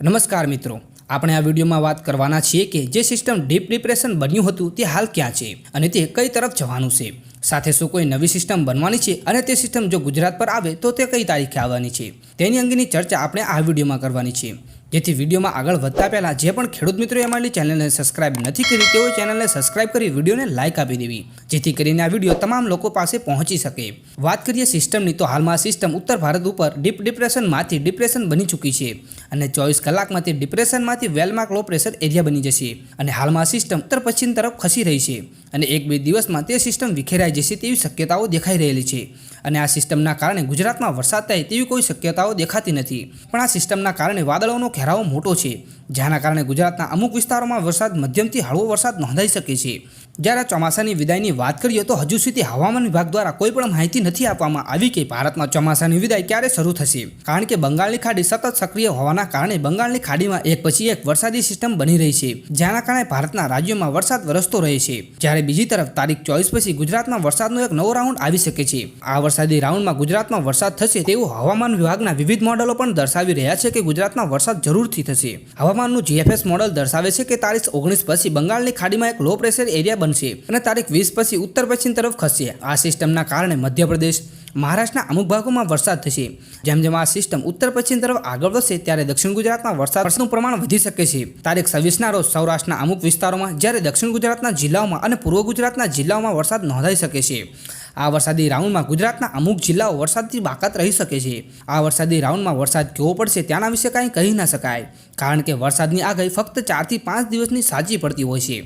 નમસ્કાર મિત્રો, આપણે આ વિડીયોમાં વાત કરવાના છીએ કે જે સિસ્ટમ ડીપ ડિપ્રેશન બન્યું હતું તે હાલ ક્યાં છે અને તે કઈ તરફ જવાનું છે. સાથે શું કોઈ નવી સિસ્ટમ બનવાની છે અને તે સિસ્ટમ જો ગુજરાત પર આવે તો તે કઈ તારીખે આવવાની છે. તેની અંગેની ચર્ચા આપણે આ વિડીયોમાં કરવાની છે. જેથી વિડીયોમાં આગળ વધતા પહેલાં જે પણ ખેડૂત મિત્રોએ અમારી ચેનલને સબસ્ક્રાઇબ નથી કરી તેઓ ચેનલને સબસ્ક્રાઇબ કરી વિડીયોને લાઇક આપી દેવી. જેથી કરીને આ વીડિયો તમામ લોકો પાસે પહોંચી શકે. વાત કરીએ સિસ્ટમની, તો હાલમાં સિસ્ટમ ઉત્તર ભારત ઉપર ડીપ ડિપ્રેશનમાંથી ડિપ્રેશન બની ચૂકી છે અને ચોવીસ કલાકમાં તે ડિપ્રેશનમાંથી well marked low pressure area બની જશે. અને હાલમાં સિસ્ટમ ઉત્તર પશ્ચિમ તરફ ખસી રહી છે. અને એક બે દિવસમાં તે સિસ્ટમ વિખેરાઈ જશે તેવી શક્યતાઓ દેખાઈ રહેલી છે. અને આ સિસ્ટમના કારણે ગુજરાતમાં વરસાદ થાય તેવી કોઈ શક્યતાઓ દેખાતી નથી. પણ આ સિસ્ટમના કારણે વાદળોનો ઘેરાવો મોટો છે, જેના કારણે ગુજરાતના અમુક વિસ્તારોમાં વરસાદ મધ્યમથી હળવો વરસાદ નોંધાઈ શકે છે. જ્યારે ચોમાસાની વિદાયની વાત કરીએ તો હજુ સુધી હવામાન વિભાગ દ્વારા કોઈ પણ માહિતી નથી આપવામાં આવી કે ભારતમાં ચોમાસાની વિદાય ક્યારે શરૂ થશે. કારણ કે બંગાળની ખાડી સતત સક્રિય હોવાના કારણે બંગાળની ખાડીમાં એક પછી એક વરસાદી સિસ્ટમ બની રહી છે. જેના કારણે ભારતના રાજ્યોમાં વરસાદ વરસતો રહે છે. જ્યારે બીજી તરફ તારીખ ચોવીસ પછી ગુજરાતમાં વરસાદનો એક નવો રાઉન્ડ આવી શકે છે. આ વરસાદી રાઉન્ડમાં ગુજરાતમાં વરસાદ થશે તેવું હવામાન વિભાગના વિવિધ મોડેલો પણ દર્શાવી રહ્યા છે કે ગુજરાતમાં વરસાદ જરૂરથી થશે. હવામાનનું જીએફએસ મોડલ દર્શાવે છે કે તારીખ ઓગણીસ પછી બંગાળની ખાડીમાં એક લો પ્રેશર એરિયા બનશે અને તારીખ વીસ પછી ઉત્તર પશ્ચિમ તરફ ખસશે આ સિસ્ટમના કારણે મધ્યપ્રદેશ મહારાષ્ટ્રના અમુક ભાગોમાં વરસાદ થશે. જેમ જેમ આ સિસ્ટમ ઉત્તર પશ્ચિમ તરફ આગળ વધશે ત્યારે દક્ષિણ ગુજરાતમાં વરસાદનું પ્રમાણ વધી શકે છે. તારીખ છવ્વીસના રોજ સૌરાષ્ટ્રના અમુક વિસ્તારોમાં જ્યારે દક્ષિણ ગુજરાતના જિલ્લાઓમાં અને પૂર્વ ગુજરાતના જિલ્લાઓમાં વરસાદ નોંધાઈ શકે છે. આ વરસાદી રાઉન્ડમાં ગુજરાતના અમુક જિલ્લાઓ વરસાદથી બાકાત રહી શકે છે. આ વરસાદી રાઉન્ડમાં વરસાદ કેવો પડશે ત્યાંના વિશે કાંઈ કહી ના શકાય. કારણ કે વરસાદની આગાહી ફક્ત ચારથી પાંચ દિવસની સાચી પડતી હોય છે.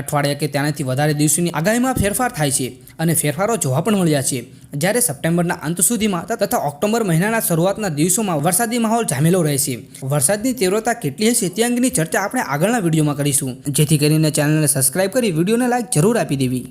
અઠવાડિયા કે ત્યાંથી વધારે દિવસોની આગાહીમાં ફેરફાર થાય છે અને ફેરફારો જોવા પણ મળ્યા છે. જ્યારે સપ્ટેમ્બરના અંત સુધીમાં તથા ઓક્ટોબર મહિનાના શરૂઆતના દિવસોમાં વરસાદી માહોલ જામેલો રહેશે વરસાદની તીવ્રતા કેટલી હશે તે અંગેની ચર્ચા આપણે આગળના વિડીયોમાં કરીશું. જેથી કરીને ચેનલને સબસ્ક્રાઇબ કરી વિડીયોને લાઇક જરૂર આપી દેવી.